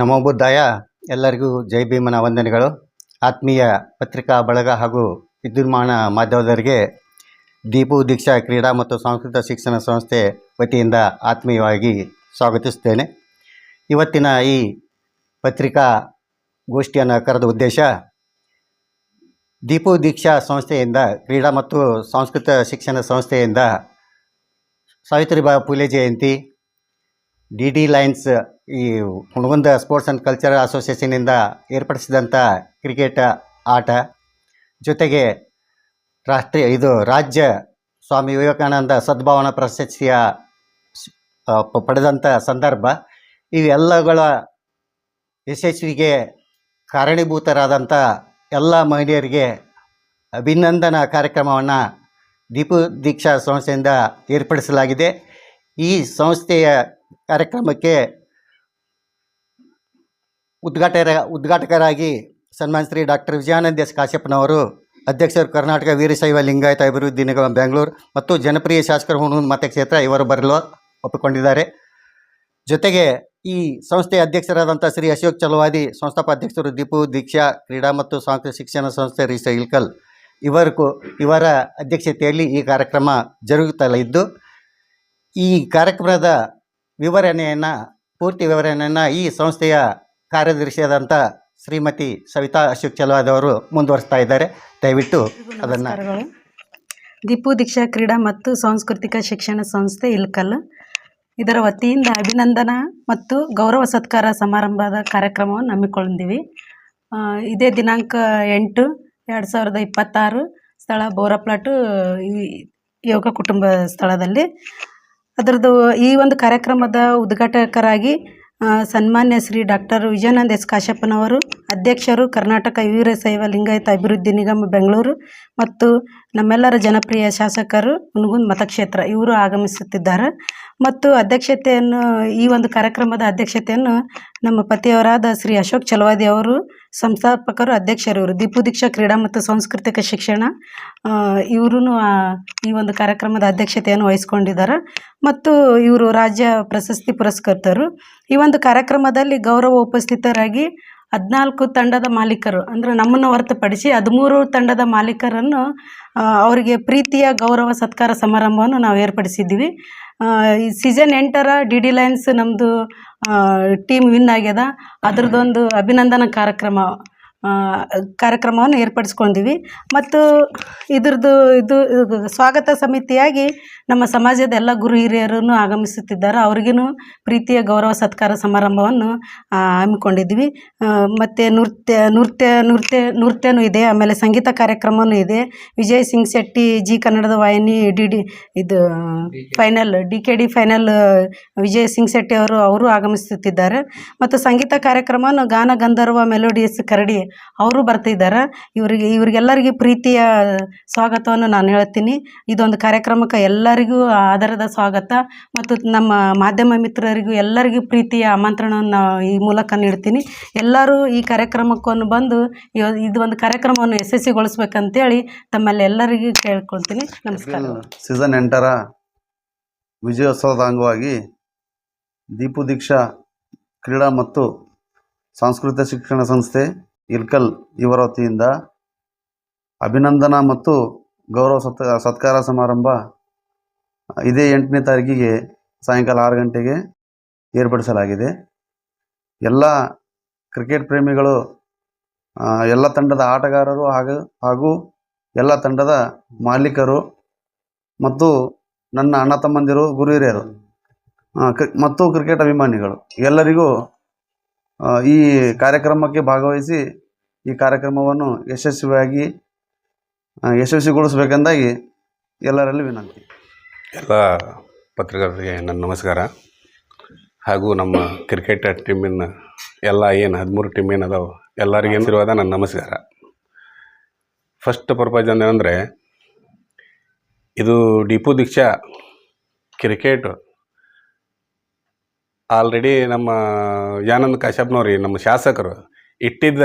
ನಮೋ ಎಲ್ಲರಿಗೂ ಜೈ ಭೀಮನ ವಂದನೆಗಳು. ಆತ್ಮೀಯ ಪತ್ರಿಕಾ ಬಳಗ ಹಾಗೂ ವಿದ್ಯುನ್ಮಾನ ಮಾಧ್ಯಮದವರಿಗೆ ದೀಪು ದೀಕ್ಷಾ ಕ್ರೀಡಾ ಮತ್ತು ಸಾಂಸ್ಕೃತಿಕ ಶಿಕ್ಷಣ ಸಂಸ್ಥೆ ವತಿಯಿಂದ ಆತ್ಮೀಯವಾಗಿ ಸ್ವಾಗತಿಸುತ್ತೇನೆ. ಇವತ್ತಿನ ಈ ಪತ್ರಿಕಾ ಗೋಷ್ಠಿಯನ್ನು ಕರೆದ ಉದ್ದೇಶ, ದೀಪು ದೀಕ್ಷಾ ಸಂಸ್ಥೆಯಿಂದ, ಕ್ರೀಡಾ ಮತ್ತು ಸಾಂಸ್ಕೃತಿಕ ಶಿಕ್ಷಣ ಸಂಸ್ಥೆಯಿಂದ Savitribai Phule Jayanti, D D lions ಈ ಹುಣಗುಂದ ಸ್ಪೋರ್ಟ್ಸ್ ಆ್ಯಂಡ್ ಕಲ್ಚರಲ್ ಅಸೋಸಿಯೇಷನಿಂದ ಏರ್ಪಡಿಸಿದಂಥ ಕ್ರಿಕೆಟ್ ಆಟ. ಜೊತೆಗೆ ರಾಷ್ಟ್ರೀಯ, ಇದು ರಾಜ್ಯ ಸ್ವಾಮಿ ವಿವೇಕಾನಂದ ಸದ್ಭಾವನಾ ಪ್ರಶಸ್ತಿಯ ಪಡೆದಂಥ ಸಂದರ್ಭ. ಇವೆಲ್ಲಗಳ ಯಶಸ್ವಿಗೆ ಕಾರಣೀಭೂತರಾದಂಥ ಎಲ್ಲ ಮಹಿಳೆಯರಿಗೆ ಅಭಿನಂದನಾ ಕಾರ್ಯಕ್ರಮವನ್ನು ದೀಪು ದೀಕ್ಷಾ ಸಂಸ್ಥೆಯಿಂದ ಏರ್ಪಡಿಸಲಾಗಿದೆ. ಈ ಸಂಸ್ಥೆಯ ಕಾರ್ಯಕ್ರಮಕ್ಕೆ ಉದ್ಘಾಟರ, ಉದ್ಘಾಟಕರಾಗಿ ಸನ್ಮಾನ್ ಶ್ರೀ ಡಾಕ್ಟರ್ ವಿಜಯಾನಂದ ಎಸ್. ಕಾಶ್ಯಪ್ಪನವರು ಅಧ್ಯಕ್ಷರು ಕರ್ನಾಟಕ ವೀರಶೈವ ಲಿಂಗಾಯತ ಅಭಿವೃದ್ಧಿ ನಿಗಮ ಬೆಂಗಳೂರು ಮತ್ತು ಜನಪ್ರಿಯ ಶಾಸಕರು ಹುಣೂರು ಮತಕ್ಷೇತ್ರ ಇವರು ಬರಲು ಒಪ್ಪಿಕೊಂಡಿದ್ದಾರೆ. ಜೊತೆಗೆ ಈ ಸಂಸ್ಥೆಯ ಅಧ್ಯಕ್ಷರಾದಂಥ ಶ್ರೀ ಅಶೋಕ್ ಚಲವಾದಿ, ಸಂಸ್ಥಾಪಾಧ್ಯಕ್ಷರು ದೀಪು, ದೀಕ್ಷಾ, ಕ್ರೀಡಾ ಮತ್ತು ಸಾಂಸ್ಕೃತಿಕ ಶಿಕ್ಷಣ ಸಂಸ್ಥೆ ರಿಸ ಇಲ್ಕಲ್ ಇವರಿಗೂ ಇವರ ಅಧ್ಯಕ್ಷತೆಯಲ್ಲಿ ಈ ಕಾರ್ಯಕ್ರಮ ಜರುಗುತ್ತಲಿದ್ದು, ಈ ಕಾರ್ಯಕ್ರಮದ ವಿವರಣೆಯನ್ನು, ಪೂರ್ತಿ ವಿವರಣೆಯನ್ನು ಈ ಸಂಸ್ಥೆಯ ಕಾರ್ಯದರ್ಶಿಯಾದಂಥ ಶ್ರೀಮತಿ ಸವಿತಾ ಅಶೋಕ್ ಚಲವಾದವರು ಮುಂದುವರಿಸ್ತಾ ಇದ್ದಾರೆ. ದಯವಿಟ್ಟು ಅದನ್ನು ದೀಪು ದೀಕ್ಷಾ ಕ್ರೀಡಾ ಮತ್ತು ಸಾಂಸ್ಕೃತಿಕ ಶಿಕ್ಷಣ ಸಂಸ್ಥೆ ಇಲ್ಕಲ್. ಇದರ ವತಿಯಿಂದ ಅಭಿನಂದನಾ ಮತ್ತು ಗೌರವ ಸತ್ಕಾರ ಸಮಾರಂಭದ ಕಾರ್ಯಕ್ರಮವನ್ನು ಹಮ್ಮಿಕೊಂಡಿದ್ದೀವಿ. ಇದೇ ದಿನಾಂಕ ಎಂಟು, ಎರಡು ಸಾವಿರದ ಇಪ್ಪತ್ತಾರು ಸ್ಥಳ ಬೋರಪ್ಲಾಟು ಯೋಗ ಕುಟುಂಬ ಸ್ಥಳದಲ್ಲಿ. ಅದರದ್ದು ಈ ಒಂದು ಕಾರ್ಯಕ್ರಮದ ಉದ್ಘಾಟಕರಾಗಿ ಸನ್ಮಾನ್ಯ ಶ್ರೀ ಡಾಕ್ಟರ್ ವಿಜಯಾನಂದ ಎಸ್ ಕಾಶ್ಯಪ್ಪನವರು ಅಧ್ಯಕ್ಷರು ಕರ್ನಾಟಕ ವೀರಶೈವ ಲಿಂಗಾಯತ ಅಭಿವೃದ್ಧಿ ನಿಗಮ ಬೆಂಗಳೂರು ಮತ್ತು ನಮ್ಮೆಲ್ಲರ ಜನಪ್ರಿಯ ಶಾಸಕರು ಮುನಗುಂದ್ ಮತಕ್ಷೇತ್ರ. ಇವರು ಆಗಮಿಸುತ್ತಿದ್ದಾರೆ. ಮತ್ತು ಅಧ್ಯಕ್ಷತೆಯನ್ನು, ಈ ಒಂದು ಕಾರ್ಯಕ್ರಮದ ಅಧ್ಯಕ್ಷತೆಯನ್ನು ನಮ್ಮ ಪತಿಯವರಾದ ಶ್ರೀ ಅಶೋಕ್ ಚಲವಾದಿ ಅವರು, ಸಂಸ್ಥಾಪಕರು, ಅಧ್ಯಕ್ಷರು ಇವರು. ದೀಪು ಕ್ರೀಡಾ ಮತ್ತು ಸಾಂಸ್ಕೃತಿಕ ಶಿಕ್ಷಣ ಇವರು ಈ ಒಂದು ಕಾರ್ಯಕ್ರಮದ ಅಧ್ಯಕ್ಷತೆಯನ್ನು ವಹಿಸ್ಕೊಂಡಿದ್ದಾರೆ. ಮತ್ತು ಇವರು ರಾಜ್ಯ ಪ್ರಶಸ್ತಿ ಪುರಸ್ಕರ್ತರು. ಈ ಒಂದು ಕಾರ್ಯಕ್ರಮದಲ್ಲಿ ಗೌರವ ಉಪಸ್ಥಿತರಾಗಿ ಹದಿನಾಲ್ಕು ತಂಡದ ಮಾಲೀಕರು, ಅಂದರೆ ನಮ್ಮನ್ನು ಹೊರತುಪಡಿಸಿ ಹದಿಮೂರು ತಂಡದ ಮಾಲೀಕರನ್ನು ಅವರಿಗೆ ಪ್ರೀತಿಯ ಗೌರವ ಸತ್ಕಾರ ಸಮಾರಂಭವನ್ನು ನಾವು ಏರ್ಪಡಿಸಿದ್ದೀವಿ. ಈ ಸೀಸನ್ ಎಂಟರ ಡಿ ಡಿ ಲೈನ್ಸ್ ನಮ್ಮದು ಟೀಮ್ ವಿನ್ ಆಗ್ಯದ. ಅದರದ್ದೊಂದು ಅಭಿನಂದನಾ ಕಾರ್ಯಕ್ರಮ ಕಾರ್ಯಕ್ರಮವನ್ನು ಏರ್ಪಡಿಸ್ಕೊಂಡಿವಿ ಮತ್ತು ಇದ್ರದ್ದು ಇದು ಸ್ವಾಗತ ಸಮಿತಿಯಾಗಿ ನಮ್ಮ ಸಮಾಜದ ಎಲ್ಲ ಗುರು ಹಿರಿಯರನ್ನು ಆಗಮಿಸುತ್ತಿದ್ದಾರೆ. ಅವ್ರಿಗೂ ಪ್ರೀತಿಯ ಗೌರವ ಸತ್ಕಾರ ಸಮಾರಂಭವನ್ನು ಹಮ್ಮಿಕೊಂಡಿದ್ವಿ. ಮತ್ತು ನೃತ್ಯ ನೃತ್ಯ ನೃತ್ಯ, ನೃತ್ಯನೂ ಇದೆ. ಆಮೇಲೆ ಸಂಗೀತ ಕಾರ್ಯಕ್ರಮವೂ ಇದೆ. ವಿಜಯ್ ಸಿಂಗ್ ಶೆಟ್ಟಿ, ಜಿ ಕನ್ನಡದ ವಾಹಿನಿ, ಡಿ ಡಿ, ಇದು final, D K D final, Vijay Singh Shetty ಅವರು ಅವರು ಆಗಮಿಸುತ್ತಿದ್ದಾರೆ. ಮತ್ತು ಸಂಗೀತ ಕಾರ್ಯಕ್ರಮವನ್ನು ಗಾನ, ಗಂಧರ್ವ, ಮೆಲೋಡಿಯಸ್, ಕರಡಿ ಅವರು ಬರ್ತಿದ್ದಾರೆ ಇವರಿಗೆ, ಇವರಿಗೆಲ್ಲರಿಗೆ ಪ್ರೀತಿಯ ಸ್ವಾಗತವನ್ನು ನಾನು ಹೇಳ್ತೀನಿ. ಇದೊಂದು ಕಾರ್ಯಕ್ರಮಕ್ಕೆ ಎಲ್ಲರಿಗೂ ಆಧಾರದ ಸ್ವಾಗತ ಮತ್ತು ನಮ್ಮ ಮಾಧ್ಯಮ ಮಿತ್ರರಿಗೂ ಎಲ್ಲರಿಗೂ ಪ್ರೀತಿಯ ಆಮಂತ್ರಣವನ್ನು ಈ ಮೂಲಕ ನೀಡ್ತೀನಿ. ಎಲ್ಲರೂ ಈ ಕಾರ್ಯಕ್ರಮಕ್ಕೊಂದು ಬಂದು ಇದು ಒಂದು ಕಾರ್ಯಕ್ರಮವನ್ನು ಯಶಸ್ವಿಗೊಳಿಸ್ಬೇಕಂತೇಳಿ ತಮ್ಮಲ್ಲಿ ಎಲ್ಲರಿಗೂ ಕೇಳ್ಕೊಳ್ತೀನಿ. ನಮಸ್ಕಾರ. ಸೀಸನ್ ಎಂಟರ ವಿಜಯೋತ್ಸವದ ಅಂಗವಾಗಿ ದೀಪು ದೀಕ್ಷಾ ಕ್ರೀಡಾ ಮತ್ತು ಸಾಂಸ್ಕೃತಿಕ ಶಿಕ್ಷಣ ಸಂಸ್ಥೆ ಇಲ್ಕಲ್ ಇವರ ವತಿಯಿಂದ ಅಭಿನಂದನಾ ಮತ್ತು ಗೌರವ ಸತ್ ಸತ್ಕಾರ ಸಮಾರಂಭ ಇದೇ ಎಂಟನೇ ತಾರೀಕಿಗೆ ಸಾಯಂಕಾಲ ಆರು ಗಂಟೆಗೆ ಏರ್ಪಡಿಸಲಾಗಿದೆ. ಎಲ್ಲ ಕ್ರಿಕೆಟ್ ಪ್ರೇಮಿಗಳು ಎಲ್ಲ ತಂಡದ ಆಟಗಾರರು ಹಾಗೂ ಹಾಗೂ ಎಲ್ಲ ತಂಡದ ಮಾಲೀಕರು ಮತ್ತು ನನ್ನ ಅಣ್ಣ ತಮ್ಮಂದಿರು, ಗುರು ಹಿರಿಯರು ಮತ್ತು ಕ್ರಿಕೆಟ್ ಅಭಿಮಾನಿಗಳು ಎಲ್ಲರಿಗೂ ಈ ಕಾರ್ಯಕ್ರಮಕ್ಕೆ ಭಾಗವಹಿಸಿ ಈ ಕಾರ್ಯಕ್ರಮವನ್ನು ಯಶಸ್ವಿಯಾಗಿ ಯಶಸ್ವಿಗೊಳಿಸಬೇಕೆಂದಾಗಿ ಎಲ್ಲರಲ್ಲಿ ವಿನಂತಿ. ಎಲ್ಲ ಪತ್ರಕರ್ತರಿಗೆ ನನ್ನ ನಮಸ್ಕಾರ. ಹಾಗೂ ನಮ್ಮ ಕ್ರಿಕೆಟ್ ಟೀಮಿನ ಎಲ್ಲ ಏನು ಹದಿಮೂರು ಟೀಮ್ ಏನು ಅದಾವೆ ಎಲ್ಲರಿಗೆ ಆಶೀರ್ವಾದ, ನನ್ನ ನಮಸ್ಕಾರ. ಫಸ್ಟ್ ಪರ್ಪಸ್ ಏನಂದರೆ, ಇದು ಡಿಪು ದೀಕ್ಷಾ ಕ್ರಿಕೆಟ್ ಆಲ್ರೆಡಿ ನಮ್ಮ ಯಾನಂದ್ ಕಾಶ್ಯಪ್ನವ್ರಿ, ನಮ್ಮ ಶಾಸಕರು ಇಟ್ಟಿದ್ದ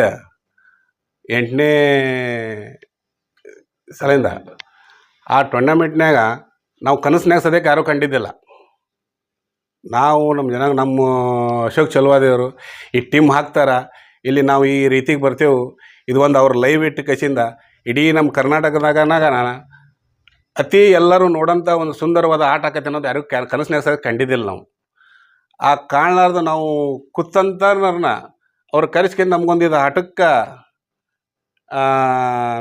ಎಂಟನೇ ಸಲಿಂದ ಆ ಟೂರ್ನಮೆಂಟ್ನ್ಯಾಗ ನಾವು ಕನಸಿನಾಗ ಸದ್ಯಕ್ಕೆ ಯಾರೂ ಕಂಡಿದ್ದಿಲ್ಲ. ನಾವು ನಮ್ಮ ಜನ, ನಮ್ಮ ಅಶೋಕ್ ಚಲುವಾದೇವರು ಈ ಟೀಮ್ ಹಾಕ್ತಾರ, ಇಲ್ಲಿ ನಾವು ಈ ರೀತಿಗೆ ಬರ್ತೇವೆ, ಇದು ಒಂದು ಅವ್ರ ಲೈವ್ ಇಟ್ಟು ಕಸಿಂದ ಇಡೀ ನಮ್ಮ ಕರ್ನಾಟಕದಾಗನಾಗ ಅತಿ ಎಲ್ಲರೂ ನೋಡೋಂಥ ಒಂದು ಸುಂದರವಾದ ಆಟ ಆಕೈತೆ ಅನ್ನೋದು ಯಾರು ಕನಸಿನಾಗ ಸದ್ಯಕ್ಕೆ ಕಂಡಿದ್ದಿಲ್ಲ ನಾವು. ಆ ಕಾಣಲಾರ್ದು ನಾವು ಕುತ್ತಂತರ್ನ ಅವ್ರು ಕರೆಸ್ಕೊಂಡು ನಮ್ಗೊಂದಿದ ಆಟಕ್ಕ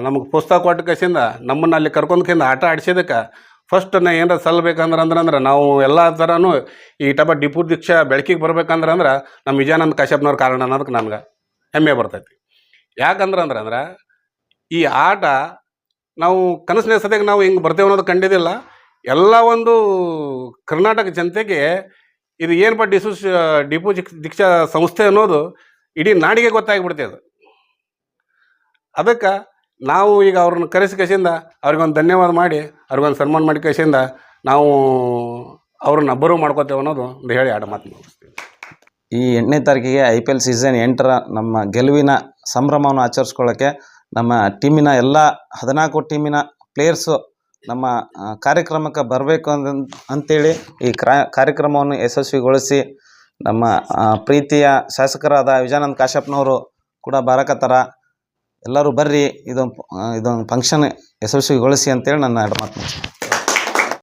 ನಮಗೆ ಪುಸ್ತಕ ಕೊಟ್ಟ ಕಸಿಂದ ನಮ್ಮನ್ನು ಅಲ್ಲಿ ಕರ್ಕೊಂಡ್ಕಿಂದ ಆಟ ಆಡಿಸಿದಕ್ಕೆ ಫಸ್ಟ್ ನಾ ಏನಾರ ಸಲ್ಬೇಕಂದ್ರೆ ಅಂದ್ರೆ ಅಂದ್ರೆ ನಾವು ಎಲ್ಲ ಥರನೂ ಈ ಟಪ ಡಿಪು ದೀಕ್ಷಾ ಬೆಳಕಿಗೆ ಬರ್ಬೇಕಂದ್ರೆ ಅಂದ್ರೆ ನಮ್ಮ ವಿಜಯಾನಂದ ಕಾಶ್ಯಪ್ನವ್ರ ಕಾರಣ ಅನ್ನೋದಕ್ಕೆ ನನಗೆ ಹೆಮ್ಮೆ ಬರ್ತೈತಿ. ಯಾಕಂದ್ರೆ ಅಂದ್ರೆ ಅಂದ್ರೆ ಈ ಆಟ ನಾವು ಕನಸಿನ ಸದ್ಯಕ್ಕೆ ನಾವು ಹಿಂಗೆ ಬರ್ತೇವೆ ಅನ್ನೋದು ಕಂಡಿದ್ದಿಲ್ಲ ಎಲ್ಲ ಒಂದು ಕರ್ನಾಟಕ ಜನತೆಗೆ ಇದು ಏನಪ್ಪ ಡಿಸು ಡಿಪು ದಿಕ್, ದೀಕ್ಷಾ ಸಂಸ್ಥೆ ಅನ್ನೋದು ಇಡೀ ನಾಡಿಗೆ ಗೊತ್ತಾಗ್ಬಿಡ್ತದೆ ಅದು. ಅದಕ್ಕೆ ನಾವು ಈಗ ಅವ್ರನ್ನ ಕರೆಸಿ ಕಸಿಂದ ಅವ್ರಿಗೊಂದು ಧನ್ಯವಾದ ಮಾಡಿ, ಅವ್ರಿಗೊಂದು ಸನ್ಮಾನ ಮಾಡಿ ಕಸಿಂದ ನಾವು ಅವ್ರನ್ನ ಅಬ್ಬರು ಮಾಡ್ಕೋತೇವೆ ಅನ್ನೋದು ಒಂದು ಹೇಳಿ ಆಡ ಮಾತು ಈ ಎಂಟನೇ ತಾರೀಕಿಗೆ ಐ ಪಿ ಎಲ್ ಸೀಸನ್ ಎಂಟರ ನಮ್ಮ ಗೆಲುವಿನ ಸಂಭ್ರಮವನ್ನು ಆಚರಿಸ್ಕೊಳ್ಳೋಕ್ಕೆ ನಮ್ಮ ಟೀಮಿನ ಎಲ್ಲ ಹದಿನಾಲ್ಕು ಟೀಮಿನ ಪ್ಲೇಯರ್ಸು ನಮ್ಮ ಕಾರ್ಯಕ್ರಮಕ್ಕೆ ಬರಬೇಕು ಅಂತ ಅಂತೇಳಿ ಈ ಕ್ರಾ, ಕಾರ್ಯಕ್ರಮವನ್ನು ಯಶಸ್ವಿಗೊಳಿಸಿ ನಮ್ಮ ಪ್ರೀತಿಯ ಶಾಸಕರಾದ ವಿಜಯಾನಂದ ಕಾಶ್ಯಪ್ನವರು ಕೂಡ ಬರಕತ್ತಾರ ಎಲ್ಲರೂ ಬರ್ರಿ, ಇದೊಂದು ಇದೊಂದು ಫಂಕ್ಷನ್ ಯಶಸ್ವಿಗೊಳಿಸಿ ಅಂತೇಳಿ ನನ್ನ ಎರಡು.